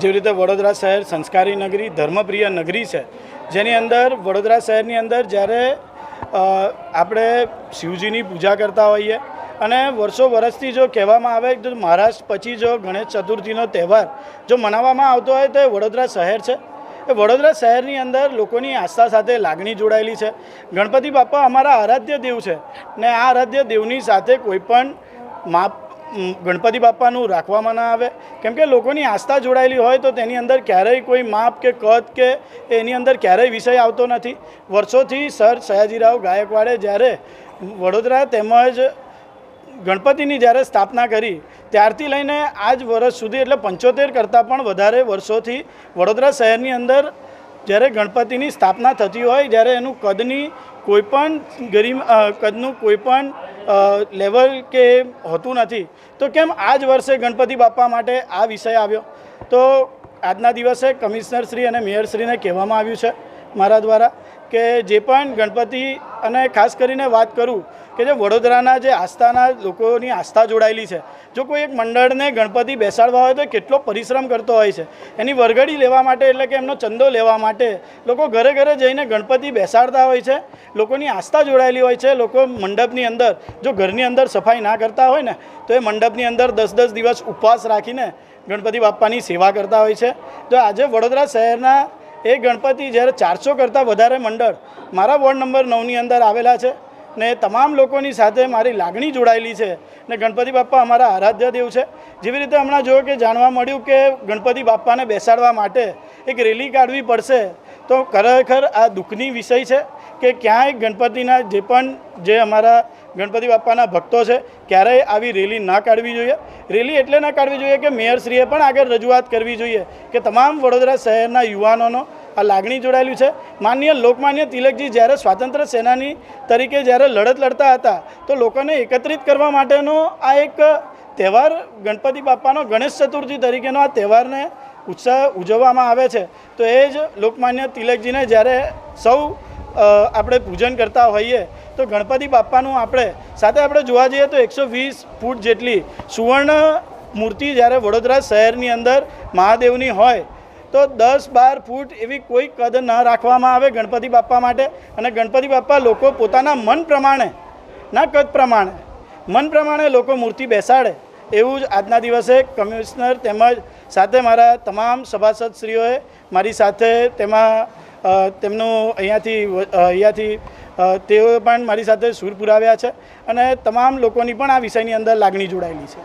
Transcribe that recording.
જેવી રીતે વડોદરા શહેર સંસ્કારી નગરી, ધર્મપ્રિય નગરી છે, જેની અંદર વડોદરા શહેરની અંદર જ્યારે આપણે શિવજીની પૂજા કરતા હોઈએ અને વર્ષો વર્ષથી જો કહેવામાં આવે તો મહારાષ્ટ્ર પછી જો ગણેશ ચતુર્થીનો તહેવાર જો મનાવવામાં આવતો હોય તો વડોદરા શહેર છે. એ વડોદરા શહેરની અંદર લોકોની આસ્થા સાથે લાગણી જોડાયેલી છે. ગણપતિ બાપા અમારા આરાધ્ય દેવ છે ને આ આરાધ્ય દેવની સાથે કોઈ પણ માપ ગણપતિ બાપાનું રાખવામાં ના આવે. કેમ કે લોકોની આસ્થા જોડાયેલી હોય તો તેની અંદર ક્યારેય કોઈ માપ કે કદ કે એની અંદર ક્યારેય વિષય આવતો નથી. વર્ષોથી સર સયાજીરાવ ગાયકવાડે જ્યારે વડોદરા તેમજ ગણપતિની જ્યારે સ્થાપના કરી ત્યારથી લઈને આજ વર્ષ સુધી, એટલે પંચોતેર કરતાં પણ વધારે વર્ષોથી વડોદરા શહેરની અંદર જ્યારે ગણપતિની સ્થાપના થતી હોય, જ્યારે એનું કદની કોઈ પણ ગરીબ કદનું કોઈ પણ લેવલ કે હોતું નથી, તો કેમ આ જ વર્ષે ગણપતિ બાપા માટે આ વિષય આવ્યો? તો આજના દિવસે કમિશનરશ્રી અને મેયરશ્રીને કહેવામાં આવ્યું છે મારા દ્વારા કે જે પણ ગણપતિ અને ખાસ કરીને વાત કરું કે જે વડોદરાના જે આસ્થાના લોકોની આસ્થા જોડાયેલી છે, જો કોઈ એક મંડળને ગણપતિ બેસાડવા હોય તો કેટલો પરિશ્રમ કરતો હોય છે. એની વરઘડી લેવા માટે એટલે કે એમનો ચંદો લેવા માટે લોકો ઘરે ઘરે જઈને ગણપતિ બેસાડતા હોય છે, લોકોની આસ્થા જોડાયેલી હોય છે, લોકો મંડપની અંદર, જો ઘરની અંદર સફાઈ ના કરતા હોય ને, તો એ મંડપની અંદર દસ દસ દિવસ ઉપવાસ રાખીને ગણપતિ બાપાની સેવા કરતા હોય છે. તો આજે વડોદરા શહેરના એ ગણપતિ જ્યારે ચારસો કરતાં વધારે મંડળ મારા વોર્ડ નંબર નવની અંદર આવેલા છે ને તમામ લોકોની સાથે મારી લાગણી જોડાયેલી છે ને ગણપતિ બાપ્પા અમારા આરાધ્ય દેવ છે. જેવી રીતે હમણાં જો કે જાણવા મળ્યું કે ગણપતિ બાપ્પાને બેસાડવા માટે એક રેલી કાઢવી પડશે, તો ખરેખર આ દુઃખની વિષય છે કે ક્યાંય ગણપતિના જે પણ જે અમારા ગણપતિ બાપ્પાના ભક્તો છે, ક્યારેય આવી રેલી ના કાઢવી જોઈએ. રેલી એટલે ના કાઢવી જોઈએ કે મેયરશ્રીએ પણ આગળ રજૂઆત કરવી જોઈએ કે તમામ વડોદરા શહેરના યુવાનોનો આ લાગણી જોડાયેલું છે. માન્ય લોકમાન્ય તિલકજી જ્યારે સ્વાતંત્ર્ય સેનાની તરીકે જ્યારે લડત લડતા હતા, તો લોકોને એકત્રિત કરવા માટેનો આ એક તહેવાર ગણપતિ બાપાનો ગણેશ ચતુર્થી તરીકેનો આ તહેવારને ઉત્સાહ ઉજવવામાં આવે છે. તો એ જ લોકમાન્ય તિલકજીને જ્યારે સૌ આપણે પૂજન કરતા હોઈએ, તો ગણપતિ બાપાનું આપણે સાથે આપણે જોવા જઈએ તો એકસો વીસ ફૂટ જેટલી સુવર્ણ મૂર્તિ જ્યારે વડોદરા શહેરની અંદર મહાદેવની હોય તો દસ બાર ફૂટ એવી કોઈ કદ ન રાખવામાં આવે ગણપતિ બાપા માટે. અને ગણપતિ બાપા લોકો પોતાના મન પ્રમાણે, ના કદ પ્રમાણે, મન પ્રમાણે લોકો મૂર્તિ બેસાડે. એવું જ આજના દિવસે કમિશનર તેમજ સાથે મારા તમામ સભાસદશ્રીઓએ મારી સાથે તેમાં તેમનું અહીંયાથી અહીંયાથી તેઓ પણ મારી સાથે સૂર પુરાવ્યા છે. અને તમામ લોકોની પણ આ વિષયની અંદર લાગણી જોડાયેલી છે.